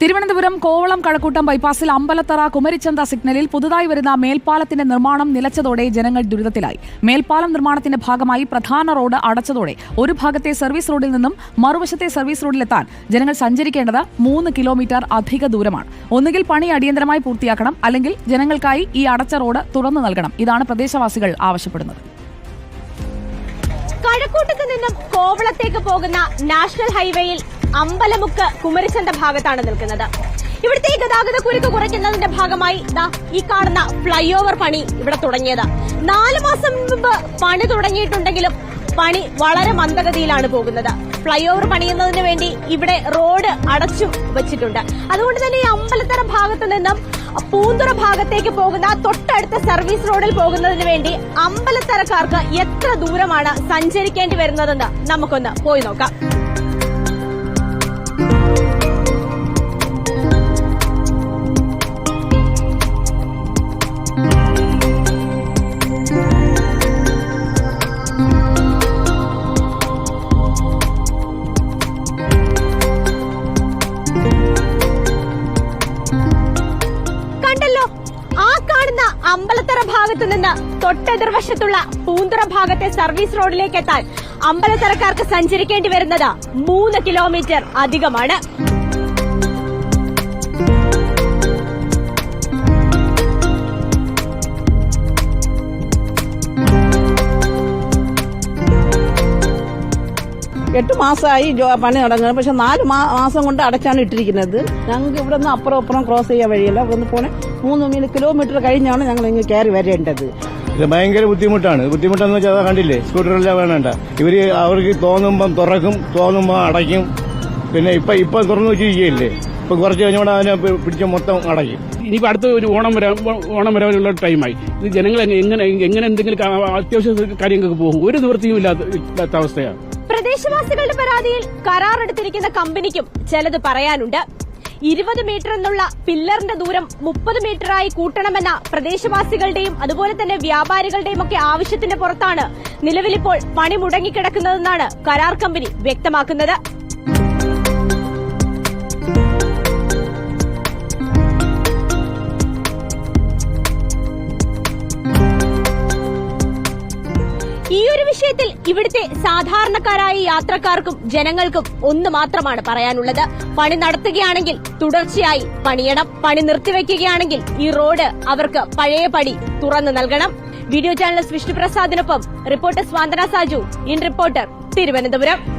തിരുവനന്തപുരം കോവളം കഴക്കൂട്ടം ബൈപ്പാസിൽ അമ്പലത്തറ കുമരിച്ചന്ത സിഗ്നലിൽ പുതുതായി വരുന്ന മേൽപ്പാലത്തിന്റെ നിർമ്മാണം നിലച്ചതോടെ ജനങ്ങൾ ദുരിതത്തിലായി. മേൽപ്പാലം നിർമ്മാണത്തിന്റെ ഭാഗമായി പ്രധാന റോഡ് അടച്ചതോടെ ഒരു ഭാഗത്തെ സർവീസ് റോഡിൽ നിന്നും മറുവശത്തെ സർവീസ് റോഡിലെത്താൻ ജനങ്ങൾ സഞ്ചരിക്കേണ്ടത് മൂന്ന് കിലോമീറ്റർ അധിക ദൂരമാണ്. ഒന്നുകിൽ പണി അടിയന്തരമായി പൂർത്തിയാക്കണം അല്ലെങ്കിൽ ജനങ്ങൾക്കായി ഈ അടച്ച റോഡ് തുറന്നു നൽകണം. ഇതാണ് പ്രദേശവാസികൾ ആവശ്യപ്പെടുന്നത്. കഴക്കൂട്ടത്ത് നിന്നും കോവളത്തേക്ക് പോകുന്ന നാഷണൽ ഹൈവേയിൽ അമ്പലമുക്ക് കുമരിശന്റെ ഭാഗത്താണ് നിൽക്കുന്നത്. ഇവിടുത്തെ ഗതാഗത കുരുക്ക് കുറയ്ക്കുന്നതിന്റെ ഭാഗമായി ദാ ഈ കാണുന്ന ഫ്ലൈ ഓവർ പണി ഇവിടെ തുടങ്ങിയത്. നാല് മാസം മുമ്പ് പണി തുടങ്ങിയിട്ടുണ്ടെങ്കിലും പണി വളരെ മന്ദഗതിയിലാണ് പോകുന്നത്. ഫ്ലൈ ഓവർ പണിയുന്നതിന് വേണ്ടി ഇവിടെ റോഡ് അടച്ചു വെച്ചിട്ടുണ്ട്. അതുകൊണ്ട് തന്നെ ഈ അമ്പലത്തറ ഭാഗത്ത് നിന്നും പൂന്തുറ ഭാഗത്തേക്ക് പോകുന്ന തൊട്ടടുത്ത സർവീസ് റോഡിൽ പോകുന്നതിന് വേണ്ടി അമ്പലത്തറക്കാർക്ക് എത്ര ദൂരമാണ് സഞ്ചരിക്കേണ്ടി വരുന്നതെന്ന് നമുക്കൊന്ന് പോയി നോക്കാം. അമ്പലത്തറ ഭാഗത്തു നിന്ന് തൊട്ടെതിർവശത്തുള്ള പൂന്തറ ഭാഗത്തെ സർവീസ് റോഡിലേക്ക് എത്താൻ അമ്പലത്തറക്കാർക്ക് സഞ്ചരിക്കേണ്ടി വരുന്നത് മൂന്ന് കിലോമീറ്റർ അധികമാണ്. എട്ട് മാസമായി പണി തുടങ്ങുന്നത് പക്ഷെ നാല് മാസം കൊണ്ട് അടച്ചാണ് ഇട്ടിരിക്കുന്നത്. ഞങ്ങൾക്ക് ഇവിടെ നിന്ന് അപ്പുറം അപ്പുറം ക്രോസ് ചെയ്യാൻ വഴിയില്ല. ഇവിടെ നിന്ന് പോണേ മൂന്ന് മീൻ കിലോമീറ്റർ കഴിഞ്ഞാണ് ഞങ്ങൾ ഇങ്ങ് കയറി വരേണ്ടത്. ഇത് ഭയങ്കര ബുദ്ധിമുട്ടാണ്. ബുദ്ധിമുട്ടെന്ന് വെച്ചാൽ അതാ കണ്ടില്ലേ? സ്കൂട്ടറെല്ലാം വേണണ്ട. ഇവർ അവർക്ക് തോന്നുമ്പം തുറക്കും തോന്നുമ്പോൾ അടയ്ക്കും. പിന്നെ ഇപ്പൊ ഇപ്പൊ തുറന്നു വെച്ചിരിക്കുകയില്ലേ? ഇപ്പൊ കുറച്ച് കഴിഞ്ഞോടെ അതിനെ പിടിച്ച മൊത്തം അടയ്ക്കും. ഇനി അടുത്ത ഒരു ഓണം വരാൻ ഓണം വരാനുള്ള ടൈമായി. ഇത് ജനങ്ങൾ എങ്ങനെ- എങ്ങനെ എന്തെങ്കിലും അത്യാവശ്യ കാര്യങ്ങൾക്ക് പോകും. ഒരു നിവൃത്തിയും ഇല്ലാത്ത ഇല്ലാത്ത അവസ്ഥയാണ്. പ്രദേശവാസികളുടെ പരാതിയിൽ കരാർ എടുത്തിരിക്കുന്ന കമ്പനിക്കും ചിലത് പറയാനുണ്ട്. ഇരുപത് മീറ്റർ എന്നുള്ള പില്ലറിന്റെ ദൂരം മുപ്പത് മീറ്ററായി കൂട്ടണമെന്ന പ്രദേശവാസികളുടെയും അതുപോലെ തന്നെ വ്യാപാരികളുടെയും ഒക്കെ ആവശ്യത്തിന്റെ പുറത്താണ് നിലവിലിപ്പോൾ പണി മുടങ്ങിക്കിടക്കുന്നതെന്നാണ് കരാർ കമ്പനി വ്യക്തമാക്കുന്നത്. വിഷയത്തിൽ ഇവിടുത്തെ സാധാരണക്കാരായ യാത്രക്കാർക്കും ജനങ്ങൾക്കും ഒന്ന് മാത്രമാണ് പറയാനുള്ളത്. പണി നടത്തുകയാണെങ്കിൽ തുടർച്ചയായി പണിയണം. പണി നിർത്തിവെക്കുകയാണെങ്കിൽ ഈ റോഡ് അവർക്ക് പഴയ പടി തുറന്നു നൽകണം. Video journalist വിഷ്ണുപ്രസാദിനൊപ്പം reporter Swanthana Saju. In reporter Thiruvananthapuram.